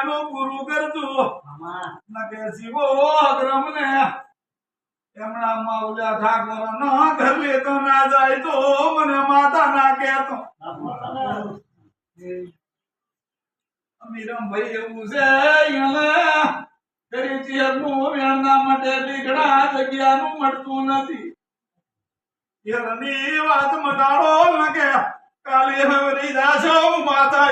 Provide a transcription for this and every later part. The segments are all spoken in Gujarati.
એનું પૂરું કરજો. નકે શિવો અગ્રમ ને એમણા માવલ્યા ઠાકોર ના ઘર લેતો ના જાય તો મને માતા ના કહેતો. અમીરમ ભાઈ એવું છે અહીંયા કરી ચિયરનું વેણના માટે દીકડા જગ્યાનું મળતું નથી. વાત મટાડો ન કે. કાલે હવે રહી જાશો માતા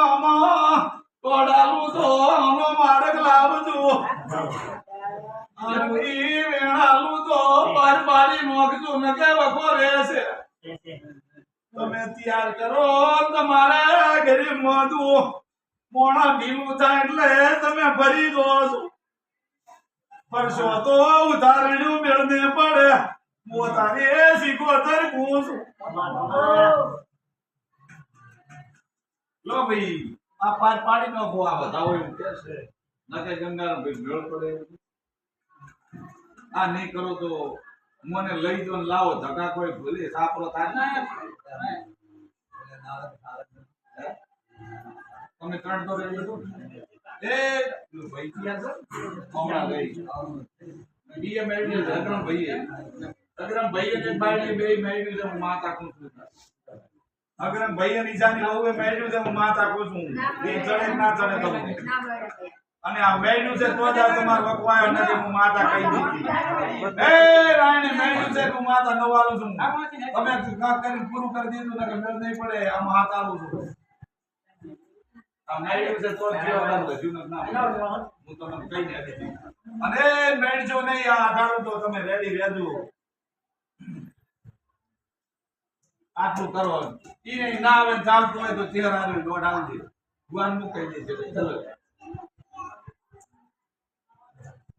આમાં તોડાલું તો આનો માર્ગ લાવજો. આની વેણાલું તો બાર બારી મોકજો ન કે વખો રહેશે. તમે તૈયાર કરો, તમારા ઘરે મોધું મોણા ભીલું થાય એટલે તમે ભરી દો છો. પરસો તો ઉધારણ્યું મેળને પડે. પોતાને સિકોતર ગું છું. લો ભાઈ, આ પાર પાડી નાખો આ બધા હોય કે છે. નકે ગંગાનો ભાઈ મેળ પડે આ નહીં કરો તો મને લઈ જો લાવો. ધગા કોઈ ભૂલી સાપરો થાય. ને તમે ત્રણ તો રહી જશો એ ભાઈ ક્યાં છે? હમણાં છે અગ્રમ ભાઈએ. ને બાયણે બે મેળવી હું માતા કું અગ્રમ ભાઈએ નિશાની વહુએ મેળ્યું છે હું માતા કું છું. એ ચડે ના ચડે તો અને આ મેળ્યું છે તો જ તમારો વકવાયો નથી હું માતા કહી દીધી એ રાયણે મેળ્યું છે હું માતા નવાલું છું. તમે કાંક કરીને પૂરું કરી દીધું ને કે મેળ નહીં પડે આ માતા આલું છું. આ મેળવ્યું છે તો જ જીવન વધ્યું ના હું તમને કહી દે અને મેળજો નહીં આ અઢારું તો તમે રેડી રહેજો. આટલું કરો એ ના આવે ચાલતું હોય તો ચેર આવે દોઢ આવજે ભગવાન મૂકી દેજે ચલો.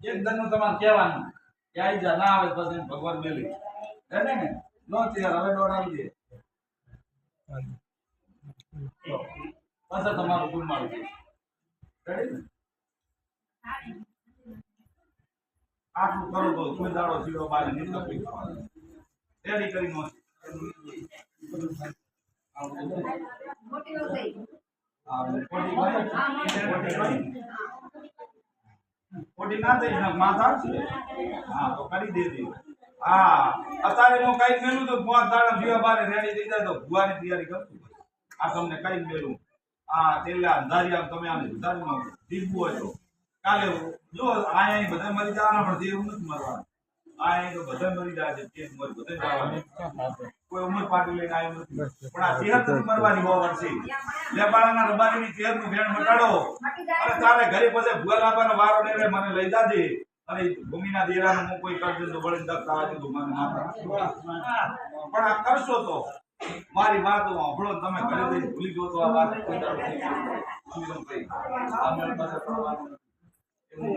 એક દરનું તમારે કહેવાનું. કે આઈ જા ના આવે પછી ભગવાન મેલી હે ને? નો ચેર હવે દોઢ આવજે પાછા તમારું ગુણ મારું આટલું કરો તો કોઈ દાડો સીડો બારે થવાની. રેડી કરી નો આ ખોટી ના થઈ હા તો કરી દેજે હા અત્યારે હું કઈ મેલું તો પાંચ દાડા જીવા રેડી થઈ તો ભુવાની તૈયારી કરશું આ તમને કઈ મેલું આ તેલા અંધારિયા તમે આમ સુધારીમાં દીપવું હોય કાલે જો અહીંયા બધા મરી જવાના પણ દેવ નથી મરવાનું આયા તો બધા મરી જાય છે કેસ મરી બધા કોઈ ઉંમર પાટી લઈને આવ્યો નથી. પણ આ સેહત નથી મરવાની હોવા વર્ષે લેબાળાના રબારીની તેરનું ભેણ મટાડો. અને તારે ઘરે પછી ભૂલ આપવાનો વારો નહીં મને લઈ જાજે. અને ભૂમિના દેરાનું હું કોઈ કરજો તો વળી દીધું મને પણ આ કરશો તો. મારી વાત સાંભળો તમે ઘરે જઈને ભૂલી જો તો આ વાત કોઈ આ પાસે હું